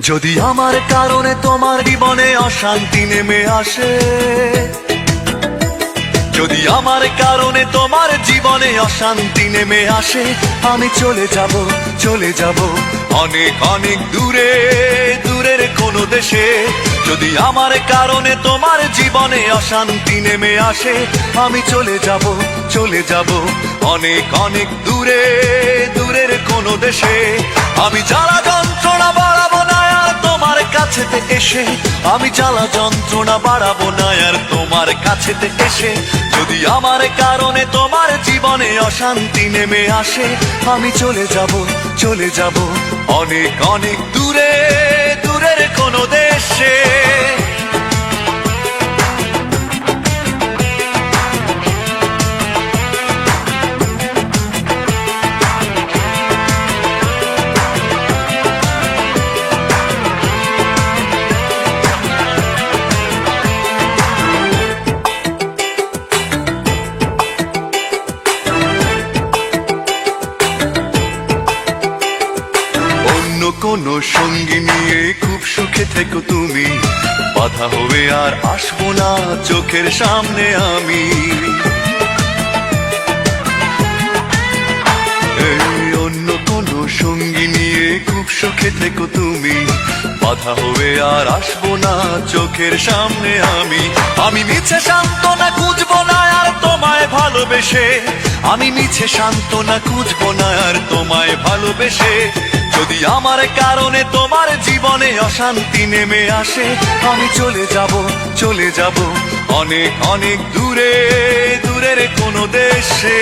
যদি আমার কারণে তোমার জীবনে অশান্তি নেমে আসে, যদি আমার কারণে তোমার জীবনে অশান্তি নেমে আসে, আমি চলে যাব চলে যাব অনেক অনেক দূরে, দূরের কোনো দেশে। যদি আমার কারণে তোমার জীবনে অশান্তি নেমে আসে, আমি চলে যাব চলে যাব অনেক অনেক দূরে, দূরের কোনো দেশে। আমি জ্বালা যন্ত্রণা এসে আমি জ্বালা যন্ত্রণা বাড়াবো না আর তোমার কাছেতে এসে। যদি আমার কারণে তোমার জীবনে অশান্তি নেমে আসে, আমি চলে যাব চলে যাব। অনেক অনেক দূরে, দূরের কোনো দেশে কোনো সঙ্গী নিয়ে খুব সুখে থেকো তুমি। বাধা হবে আর আসব না চোখের সামনে আমি। অন্য কোনো সঙ্গী নিয়ে খুব সুখে থেকো তুমি। বাধা হবে আর আসব না চোখের সামনে আমি। আমি মিছে সান্ত্বনা খুঁজবো না আর তোমায় ভালোবেসে। আমি মিছে সান্ত্বনা খুঁজবো না আর তোমায় ভালোবেসে। যদি আমার কারণে তোমার জীবনে অশান্তি নেমে আসে, আমি চলে যাব চলে যাব অনেক অনেক দূরে, দূরের কোনো দেশে।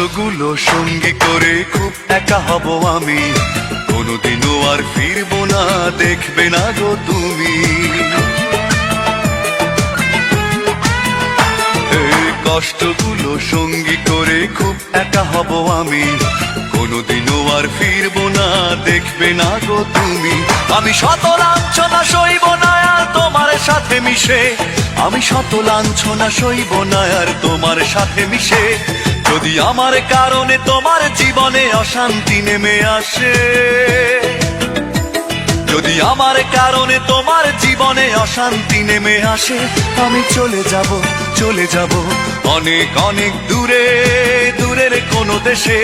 কষ্টগুলো সঙ্গী করে খুব একা হব আমি। কোনোদিনও আর ফিরবো না, দেখবে না গো তুমি। কষ্টগুলো সঙ্গী করে খুব একা হব আমি। কোনোদিনও আর ফিরবো না, দেখবে না গো তুমি। আমি শত লাঞ্ছনা সইব না আর তোমার সাথে মিশে। আমি শত লাঞ্ছনা সইব না আর তোমার সাথে মিশে। যদি আমার কারণে তোমার জীবনে অশান্তি নেমে আসে, যদি আমার কারণে তোমার জীবনে অশান্তি নেমে আসে, আমি চলে যাব চলে যাব অনেক অনেক দূরে, দূরের কোনো দেশে।